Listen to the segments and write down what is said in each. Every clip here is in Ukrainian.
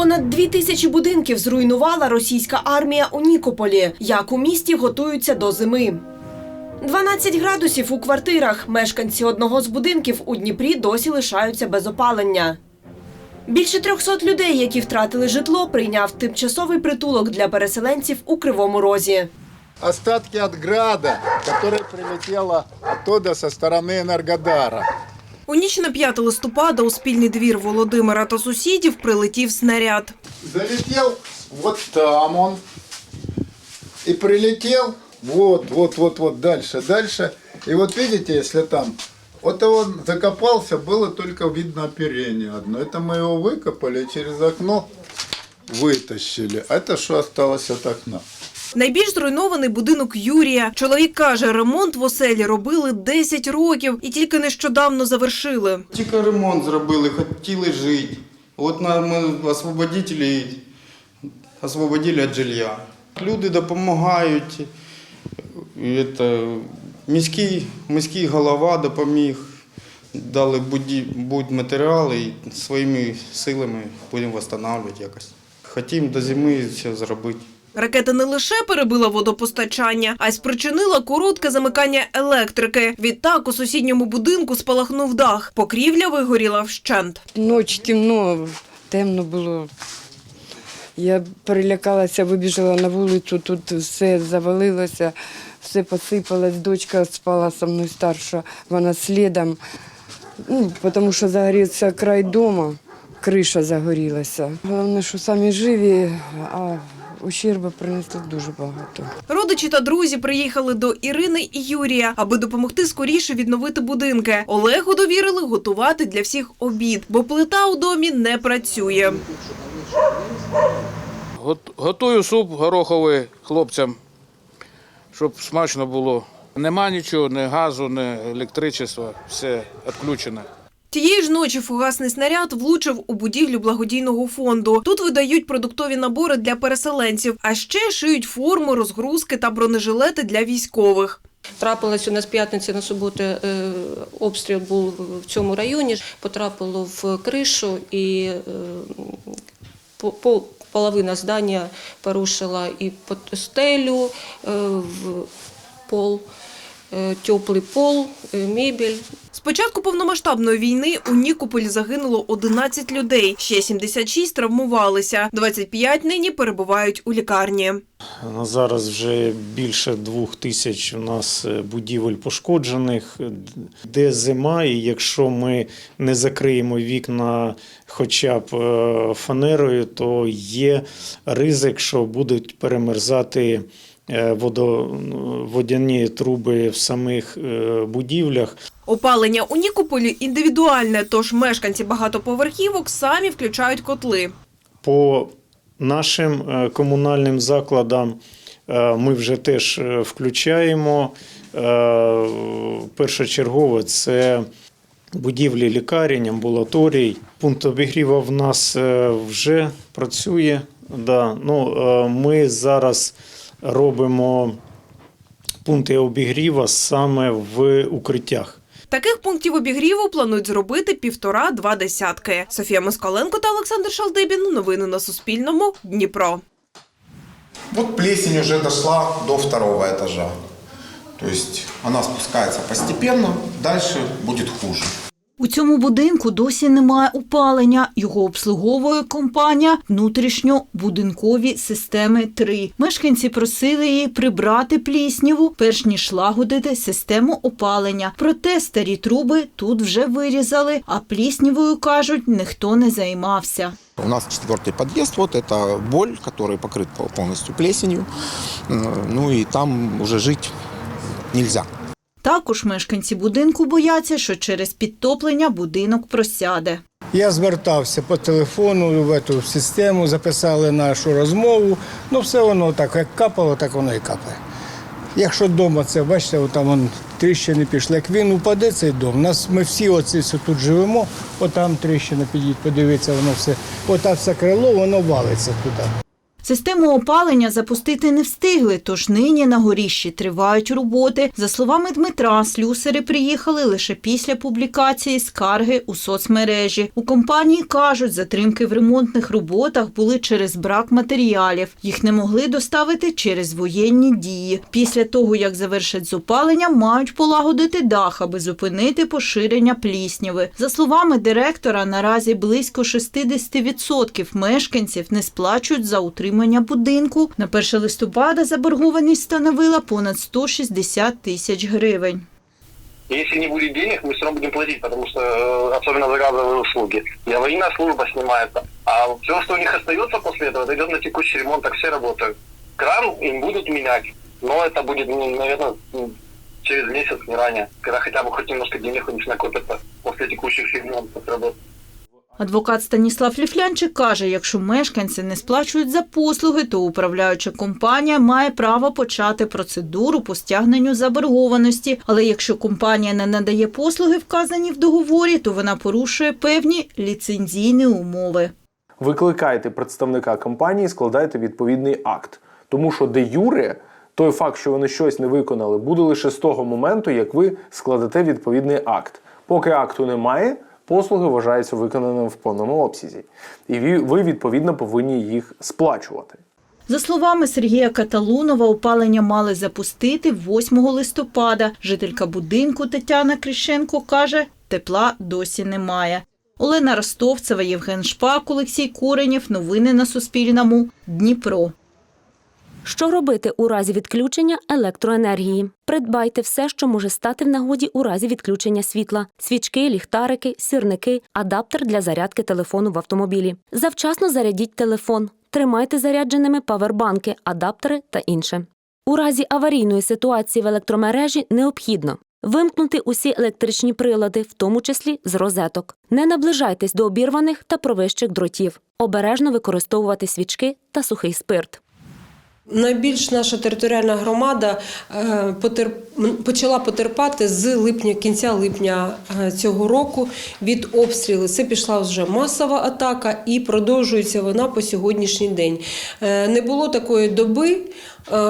Понад дві тисячі будинків зруйнувала російська армія у Нікополі. Як у місті готуються до зими. 12 градусів у квартирах. Мешканці одного з будинків у Дніпрі досі лишаються без опалення. Більше 300 людей, які втратили житло, прийняв тимчасовий притулок для переселенців у Кривому Розі. остатки от града, которое прилетело оттуда со стороны Энергодара. У ніч на 5 листопада у спільний двір Володимира та сусідів прилетів снаряд. Залетел вот там он и прилетел вот, вот, вот, вот дальше, дальше. И вот видите, если там, вот он закопался, было только видно оперение одно. Это мы его выкопали и через окно вытащили. А это что осталось от окна? Найбільш зруйнований будинок Юрія. Чоловік каже, ремонт в оселі робили 10 років і тільки нещодавно завершили. Тільки ремонт зробили, хотіли жити. От на- ми освободителі освободили від жилья. Люди допомагають. Це, міський, міський голова допоміг. Дали буді, будматеріали і своїми силами будемо відновлювати якось. Хотімо до зими все зробити. Ракета не лише перебила водопостачання, а й спричинила коротке замикання електрики. Відтак у сусідньому будинку спалахнув дах. Покрівля вигоріла вщент. Ніч темно, темно було. Я перелякалася, вибіжала на вулицю, тут все завалилося, все посипалось. Дочка спала со мною старша, вона слідом. Ну, тому що загорівся край дому, криша загорілася. Головне, що самі живі, а ущерба принесли дуже багато. Родичі та друзі приїхали до Ірини і Юрія, аби допомогти скоріше відновити будинки. Олегу довірили готувати для всіх обід, бо плита у домі не працює. Готую суп гороховий хлопцям, щоб смачно було. Нема нічого, ні газу, ні електричества, все відключено. Тієї ж ночі фугасний снаряд влучив у будівлю благодійного фонду. Тут видають продуктові набори для переселенців, а ще шиють форму, розгрузки та бронежилети для військових. Трапилось у нас п'ятниці на суботу е, обстріл був в цьому районі, потрапило в кришу і е, по- по- половина здання порушила і стелю, е, пол, теплий пол, мебель. З початку повномасштабної війни у Нікополі загинуло 11 людей, ще 76 травмувалися, 25 нині перебувають у лікарні. На зараз вже більше двох тисяч у нас е, будівель пошкоджених, де зима, і якщо ми не закриємо вікна хоча б е, фанерою, то є ризик, що будуть перемерзати е, водо, водяні труби в самих е, будівлях. Опалення у Нікополі індивідуальне, тож мешканці багатоповерхівок самі включають котли. По нашим е, комунальним закладам ми вже теж включаємо. Е, Першочергово це будівлі лікарень, амбулаторій. Пункт обігріву в нас вже працює. Да. Ну, ми зараз робимо пункти обігріва саме в укриттях. Таких пунктів обігріву планують зробити півтора-два десятки. Софія Москаленко та Олександр Шалдибін. Новини на Суспільному. Дніпро. Вот плесень уже дошла до второго этажа. То есть она спускается постепенно, дальше будет хуже. У цьому будинку досі немає опалення. Його обслуговує компанія внутрішньобудинкові системи 3. Мешканці просили її прибрати плісняву, перш ніж лагодити систему опалення. Проте старі труби тут вже вирізали, а пліснявою кажуть, ніхто не займався. У нас четвертый подъезд, вот это боль, который покрыт пол- полностью плесенью. Э, Ну и там уже жить нельзя. Також мешканці будинку бояться, що через підтоплення будинок просяде. Я звертався по телефону в цю систему, записали нашу розмову. Ну, все воно так, як капало, так воно і капає. Якщо вдома це, бачите, там вон, тріщини пішли. Як він упаде, цей дом. Нас, ми всі оці тут живемо, отам тріщина підіть, подивіться, воно все. Ота все крило, воно валиться туди. Систему опалення запустити не встигли, тож нині на горіщі тривають роботи. За словами Дмитра, слюсари приїхали лише після публікації скарги у соцмережі. У компанії кажуть, затримки в ремонтних роботах були через брак матеріалів. Їх не могли доставити через воєнні дії. Після того, як завершать з опаленням, мають полагодити дах, аби зупинити поширення плісняви. За словами директора, наразі близько 60% мешканців не сплачують за утримання будинку. На 1 листопада заборгованість становила понад 160 тисяч гривень. Если не будет денег, мы все равно будем платить, потому что э, особенно за газовые услуги. И аварийная служба снимается. А все, что у них остается после этого, это идет на текущий ремонт, так все работают. Кран им будут менять, но это будет, ну, наверное, м, через месяц, не ранее, когда хотя бы хоть немножко денег у них накопится после текущих ремонтов работ. Адвокат Станіслав Ліфлянчик каже, якщо мешканці не сплачують за послуги, то управляюча компанія має право почати процедуру по стягненню заборгованості. Але якщо компанія не надає послуги, вказані в договорі, то вона порушує певні ліцензійні умови. Викликайте представника компанії, складайте відповідний акт. Тому що де юре, той факт, що вони щось не виконали, буде лише з того моменту, як ви складете відповідний акт. Поки акту немає, послуги вважаються виконаними в повному обсязі. І ви, відповідно повинні їх сплачувати. За словами Сергія Каталунова, опалення мали запустити 8 листопада. Жителька будинку Тетяна Крищенко каже, тепла досі немає. Олена Ростовцева, Євген Шпак, Олексій Коренєв. Новини на Суспільному. Дніпро. Що робити у разі відключення електроенергії? Придбайте все, що може стати в нагоді у разі відключення світла: свічки, ліхтарики, сірники, адаптер для зарядки телефону в автомобілі. Завчасно зарядіть телефон. Тримайте зарядженими павербанки, адаптери та інше. У разі аварійної ситуації в електромережі необхідно вимкнути усі електричні прилади, в тому числі з розеток. Не наближайтесь до обірваних та провищих дротів. Обережно використовувати свічки та сухий спирт. Найбільш наша територіальна громада е, почала потерпати з липня, кінця липня е, цього року від обстрілу. Це пішла вже масова атака і продовжується вона по сьогоднішній день. Е, Не було такої доби,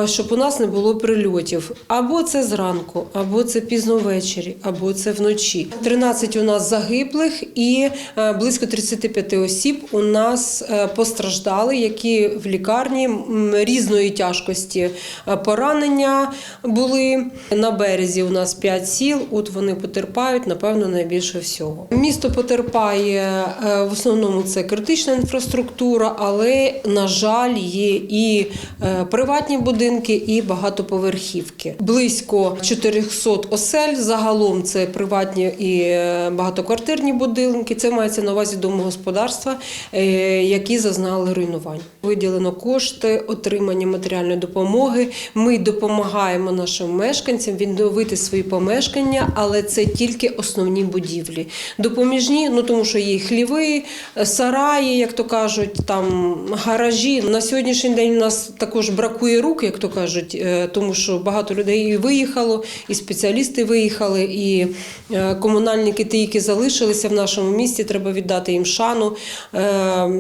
щоб у нас не було прильотів. Або це зранку, або це пізно ввечері, або це вночі. 13 у нас загиблих і е, близько 35 осіб у нас е, постраждали, які в лікарні різної тяжкості е, поранення були. На березі у нас 5 сіл, от вони потерпають, напевно, найбільше всього. Місто потерпає е, в основному це критична інфраструктура, але, на жаль, є і е, приватні будинки, і багатоповерхівки. Близько 400 осель. Загалом це приватні і е, багатоквартирні будинки. Це мається на увазі домогосподарства, е, які зазнали руйнувань. Виділено кошти, отримання матеріальної допомоги. Ми допомагаємо нашим мешканцям відновити свої помешкання, але це тільки основні будівлі. Допоміжні, ну тому що є хліви, сараї, як то кажуть, там гаражі. На сьогоднішній день у нас також бракує рук, як то кажуть, е, тому що багато людей виїхало, і спеціалісти виїхали, і е, комунальники, ті, які залишилися в нашому місті, треба віддати їм шану. Е,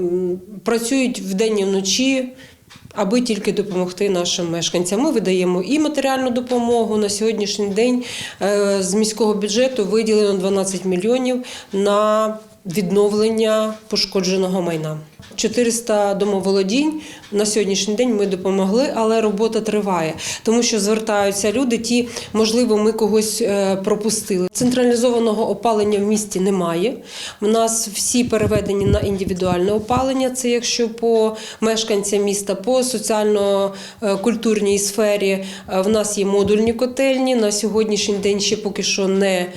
Працюють вдень і вночі. Аби тільки допомогти нашим мешканцям. Ми видаємо і матеріальну допомогу. На сьогоднішній день з міського бюджету виділено 12 мільйонів на відновлення пошкодженого майна. 400 домоволодінь на сьогоднішній день ми допомогли, але робота триває, тому що звертаються люди. Ті, можливо, ми когось е, пропустили. Централізованого опалення в місті немає. У нас всі переведені на індивідуальне опалення. Це якщо по мешканцям міста, по соціально-культурній сфері е, в нас є модульні котельні. На сьогоднішній день ще поки що не е,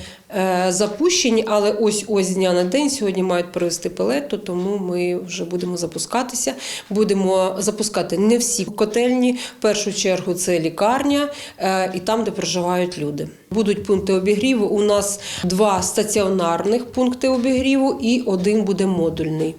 запущені, але ось ось з дня на день сьогодні мають привезти пелету, тому ми вже будемо запускатися. Будемо запускати не всі котельні. В першу чергу це лікарня е, і там, де проживають люди. Будуть пункти обігріву. У нас два стаціонарних пункти обігріву і один буде модульний.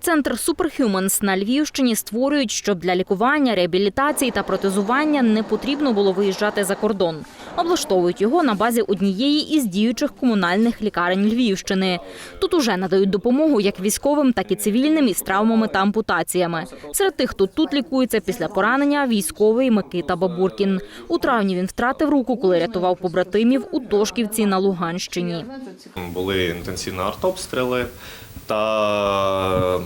Центр Superhumans на Львівщині створюють, щоб для лікування, реабілітації та протезування не потрібно було виїжджати за кордон. Облаштовують його на базі однієї із діючих комунальних лікарень Львівщини. Тут уже надають допомогу як військовим, так і цивільним із травмами та ампутаціями. Серед тих, хто тут лікується після поранення, військовий Микита Бабуркін. У травні він втратив руку, коли рятував побратимів у Тошківці на Луганщині. Були інтенсивні артобстріли, та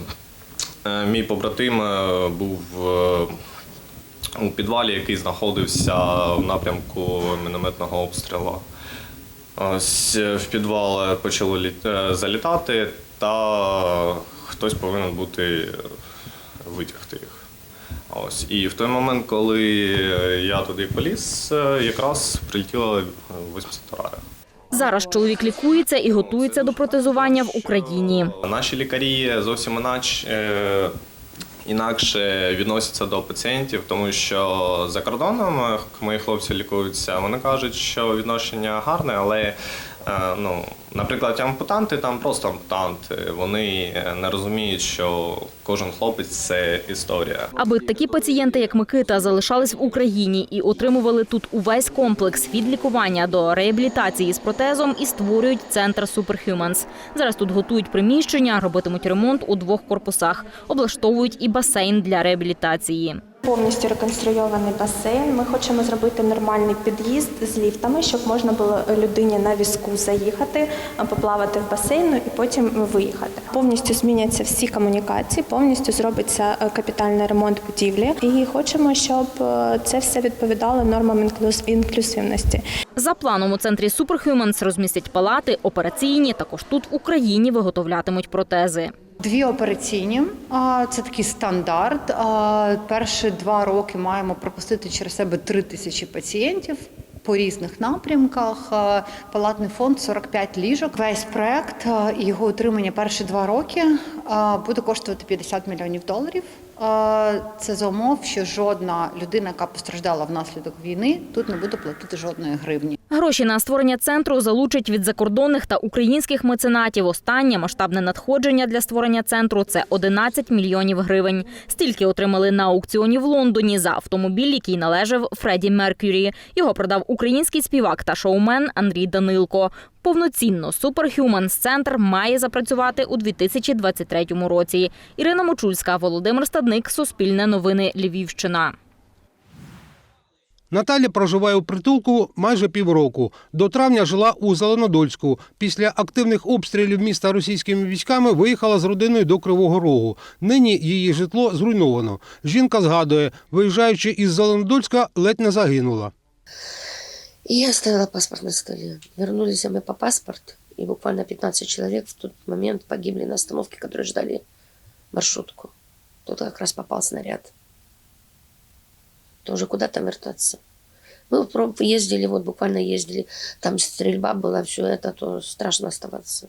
е, мій побратим е, був е, у підвалі, який знаходився в напрямку мінометного обстрілу. Ось е, в підвал почало е, залітати, та хтось повинен бути витягти їх. Ось. І в той момент, коли я туди поліз, е, якраз прилетіла 82 Зараз чоловік лікується і готується до протезування в Україні. Наші лікарі зовсім інач, е, інакше відносяться до пацієнтів, тому що за кордоном е, мої хлопці лікуються. Вони кажуть, що відношення гарне, але ну, наприклад, ампутанти там просто ампутанти. Вони не розуміють, що кожен хлопець це історія. Аби такі пацієнти, як Микита, залишались в Україні і отримували тут увесь комплекс від лікування до реабілітації з протезом і створюють центр Superhumans. Зараз тут готують приміщення, робитимуть ремонт у двох корпусах, облаштовують і басейн для реабілітації. Повністю реконструйований басейн. Ми хочемо зробити нормальний під'їзд з ліфтами, щоб можна було людині на візку заїхати, а, поплавати в басейну і потім виїхати. Повністю зміняться всі комунікації, повністю зробиться е, капітальний ремонт будівлі. І хочемо, щоб е, це все відповідало нормам інклюз- інклюзивності. За планом у центрі Superhumans розмістять палати, операційні. Також тут в Україні виготовлятимуть протези. Дві операційні це такий стандарт. Перші два роки маємо пропустити через себе три тисячі пацієнтів. По різних напрямках палатний фонд 45 ліжок. Весь проект і його утримання перші два роки буде коштувати 50 мільйонів доларів. Це за умов, що жодна людина, яка постраждала внаслідок війни, тут не буде платити жодної гривні. Гроші на створення центру залучать від закордонних та українських меценатів. Останнє масштабне надходження для створення центру це 11 мільйонів гривень. Стільки отримали на аукціоні в Лондоні за автомобіль, який належав Фредді Меркюрі. Його продав український співак та шоумен Андрій Данилко. Повноцінно Superhumans центр має запрацювати у 2023 році. Ірина Мочульська, Володимир Стадник, Суспільне новини, Львівщина. Наталя проживає у притулку майже півроку. До травня жила у Зеленодольську. Після активних обстрілів міста російськими військами виїхала з родиною до Кривого Рогу. Нині її житло зруйновано. Жінка згадує, виїжджаючи із Зеленодольська, ледь не загинула. Я оставила паспорт на столе. Вернулись мы по паспорт, и буквально 15 человек в тот момент погибли на остановке, которые ждали маршрутку. Тут как раз попал снаряд Тоже куда там вертаться. Мы про- ездили, вот буквально ездили, там стрельба была, все это, то страшно оставаться.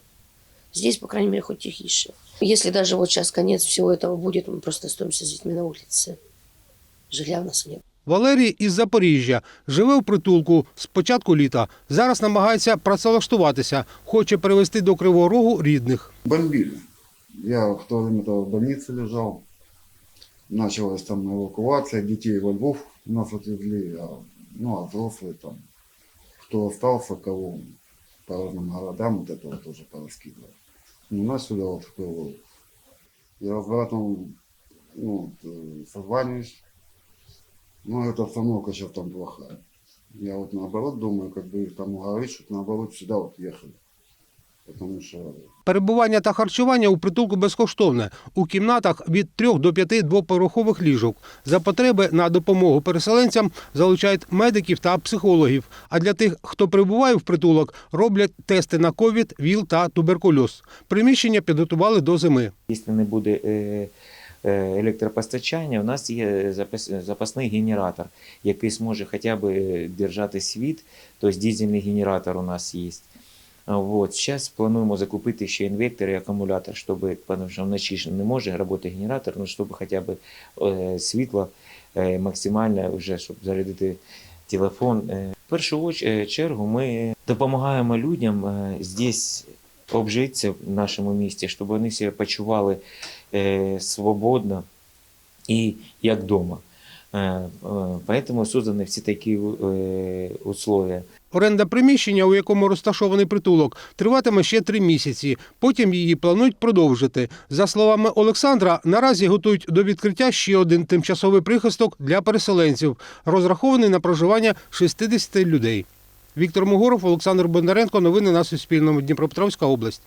Здесь, по крайней мере, хоть тихише. Если даже вот сейчас конец всего этого будет, мы просто остаемся с детьми на улице. Жилья у нас нет. Валерій із Запоріжжя живе в притулку з початку літа. Зараз намагається працевлаштуватися, хоче привезти до Кривого Рогу рідних. Бомбили. Я в то время в больнице лежал. Началась там эвакуация. Детей во Львов нас отвезли. А, ну, а взрослые там, кто остался, кого по разным городам, вот этого тоже пораскидывали. Ну, нас сюда вот в Крылов. Я с братом ну, э, созваниваюсь. Но эта обстановка сейчас там плохая. Я вот наоборот думаю, как бы их там уговорить, чтобы наоборот сюда вот ехали. Потому что Перебування та харчування у притулку безкоштовне. У кімнатах від 3 до 5 двоповерхових ліжок. За потреби на допомогу переселенцям залучають медиків та психологів. А для тих, хто прибуває в притулок, роблять тести на ковід, ВІЛ та туберкульоз. Приміщення підготували до зими. Якщо не буде е, е, електропостачання, у нас є запас- запасний генератор, який зможе хоча б е, держати світ, тобто дизельний генератор у нас є. А Вот. Зараз плануємо закупити ще інвектор і акумулятор, щоб, тому що вночі ж не може працювати генератор, ну, щоб хоча б е, світло е, максимально вже, щоб зарядити телефон. Е, В першу оч- е, чергу ми допомагаємо людям е, здесь обжитися в нашому місті, щоб вони себе почували е, свободно і як вдома. Э, э, Поэтому созданы все такие э, условия. Оренда приміщення, у якому розташований притулок, триватиме ще три місяці. Потім її планують продовжити. За словами Олександра, наразі готують до відкриття ще один тимчасовий прихисток для переселенців, розрахований на проживання 60 людей. Віктор Могоров, Олександр Бондаренко. Новини на Суспільному. Дніпропетровська область.